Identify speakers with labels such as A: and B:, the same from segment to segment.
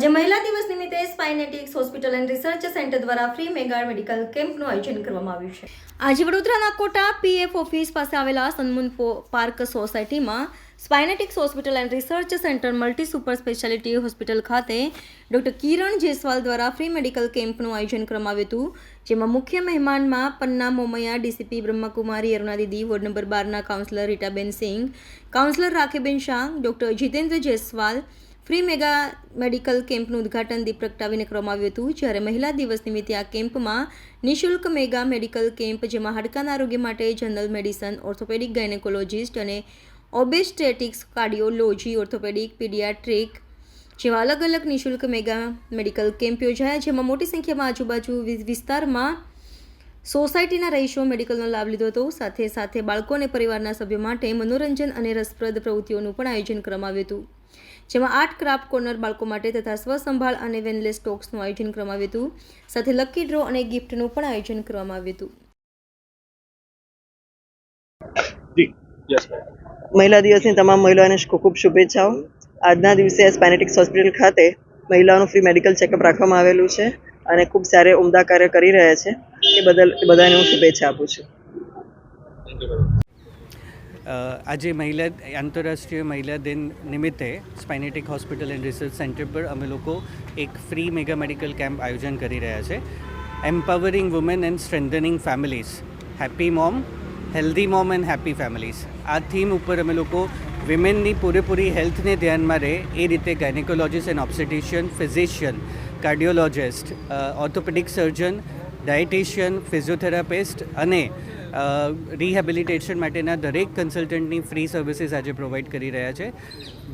A: આજે મહિલા દિવસ નિમિત્તે Spinetics hospital and research centre દ્વારા ફ્રી મેગા મેડિકલ કેમ્પનું આયોજન કરવામાં આવ્યું છે. આજે વડોદરાના કોટા પીએફ ઓફિસ પાસે આવેલા સન્મુન પાર્ક સોસાયટીમાં Spinetics hospital and research centre multi super speciality hospital ખાતે ડોક્ટર કિરણ જેસવાલ દ્વારા ફ્રી મેડિકલ કેમ્પનું આયોજન કરવામાં આવ્યું હતું, જેમાં મુખ્ય મહેમાનમાં Panna Momaiya, DCP Brahmakumari Aruna Didi ward number બારના councillor Ritaben Singh, councillor Rakhiben Shah, doctor Jitendra Jaiswal free mega medical કેમ્પનું ઉદ્ઘાટન દીપ પ્રગટાવીને કરવામાં આવ્યું હતું, જ્યારે મહિલા દિવસ નિમિત્તે આ કેમ્પમાં નિઃશુલ્ક મેગા મેડિકલ કેમ્પ, જેમાં હાડકાના આરોગ્ય માટે જનરલ મેડિસન, ઓર્થોપેડિક ગાયનેકોલોજિસ્ટ અને ઓબેસ્ટેટિક્સ, કાર્ડિયોલોજી, ઓર્થોપેડિક, પીડિયાટ્રિક જેવા અલગ અલગ નિઃશુલ્ક મેગા મેડિકલ કેમ્પ યોજાયા, જેમાં મોટી સંખ્યામાં આજુબાજુ વિસ્તારમાં સોસાયટીના રહીશો મેડિકલનો લાભ લીધો હતો. સાથે સાથે બાળકો અને પરિવારના સભ્યો માટે મનોરંજન અને રસપ્રદ પ્રવૃત્તિઓનું પણ આયોજન કરવામાં આવ્યું હતું. જેમાં આર્ટ ક્રાફ્ટ કોર્નર બાળકો માટે તથા સ્વસંભાળ અને વેનલેસ ટોક્સનું આયોજન કરવામાં આવ્યું હતું. સાથે લકી ડ્રો અને ગિફ્ટનું પણ આયોજન કરવામાં આવ્યું હતું.
B: મહિલા દિવસની તમામ મહિલાઓને ખૂબ ખૂબ શુભેચ્છાઓ. આજના દિવસે સ્પેનેટિક્સ હોસ્પિટલ ખાતે મહિલાઓનું ફ્રી મેડિકલ ચેકઅપ રાખવામાં આવેલું છે અને ખૂબ સારે ઉમદા કાર્ય કરી રહ્યા છે. એ બદલ બધાને હું શુભેચ્છા આપું છું.
C: આજે મહિલા આંતરરાષ્ટ્રીય મહિલા દિન નિમિત્તે Spinetic hospital and research centre પર અમે લોકો એક ફ્રી મેગા મેડિકલ કેમ્પ આયોજન કરી રહ્યા છે. Empowering women and strengthening families happy mom healthy mom and happy families આ થીમ ઉપર અમે લોકો વિમેનની પૂરેપૂરી હેલ્થને ધ્યાનમાં રહે એ રીતે gynaecologist and obstetrician physician cardiologist orthopaedic surgeon dietitian, physiotherapist અને રિહેબિલિટેશન માટેના દરેક કન્સલ્ટન્ટની ફ્રી સર્વિસીસ આજે પ્રોવાઈડ કરી રહ્યા છે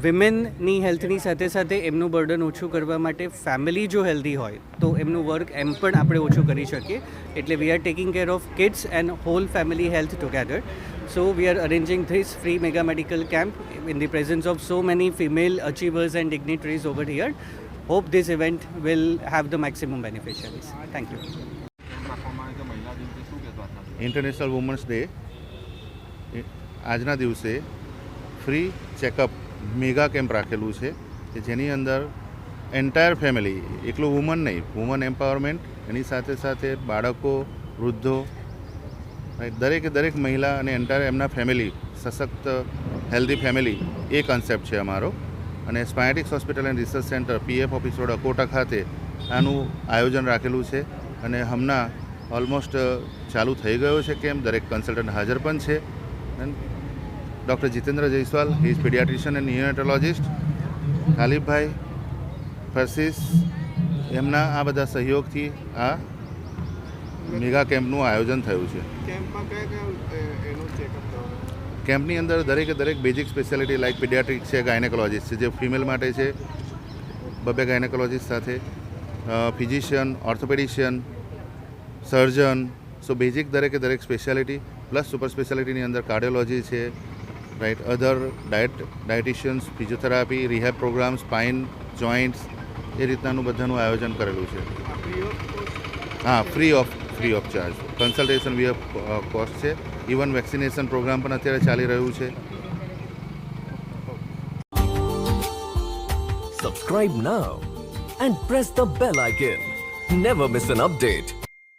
C: વિમેનની હેલ્થની સાથે સાથે એમનું બર્ડન ઓછું કરવા માટે ફેમિલી જો હેલ્ધી હોય, તો એમનું વર્ક એમ પણ આપણે ઓછું કરી શકીએ એટલે we are taking care of kids and whole family health together so we are arranging this free mega medical camp in the presence of so many female achievers and dignitaries over here. Hope this event will have the maximum beneficiaries. Thank you.
D: International women's day આજના દિવસે free checkup mega camp રાખેલું છે, કે જેની અંદર entire family એકલું woman નહીં woman empowerment એની સાથે સાથે બાળકો, વૃદ્ધો દરેકે દરેક મહિલા અને એન્ટાયર એમના ફેમિલી સશક્ત હેલ્ધી ફેમિલી એ કન્સેપ્ટ છે અમારો. અને Spinetics hospital and research centre PF office road Akota ખાતે આનું આયોજન રાખેલું છે. અને હમણાં ઓલમોસ્ટ ચાલુ થઈ ગયો છે કેમ? દરેક કન્સલ્ટન્ટ હાજર પણ છે. Doctor Jitendra Jaiswal he is paediatrician and neonatologist ખાલિબભાઈ ફર્સિસ એમના આ બધા સહયોગથી આ મેગા કેમ્પનું આયોજન થયું છે. કેમ્પની અંદર દરેકે દરેક બેઝિક સ્પેશિયાલિટી લાઇક પીડિયાટ્રિક છે ગાયનેકોલોજીસ્ટ છે જે ફિમેલ માટે છે બબે ગાયનેકોલોજીસ્ટ સાથે ફિઝિશિયન ઓર્થોપેડિશિયન સર્જન સો બેઝિક દરેકે દરેક સ્પેશિયાલિટી પ્લસ સુપર સ્પેશિયાલિટીની અંદર કાર્ડિયોલોજી છે right other diet dietitians physiotherapy rehab programme spine joints એ રીતનાનું બધાનું આયોજન કરેલું છે. હા free of free of charge consultation V of cost છે. ઇવન વેક્સિનેશન પ્રોગ્રામ પણ અત્યારે ચાલી રહ્યું છે.
E: Subscribe now and press the bell icon never miss an update.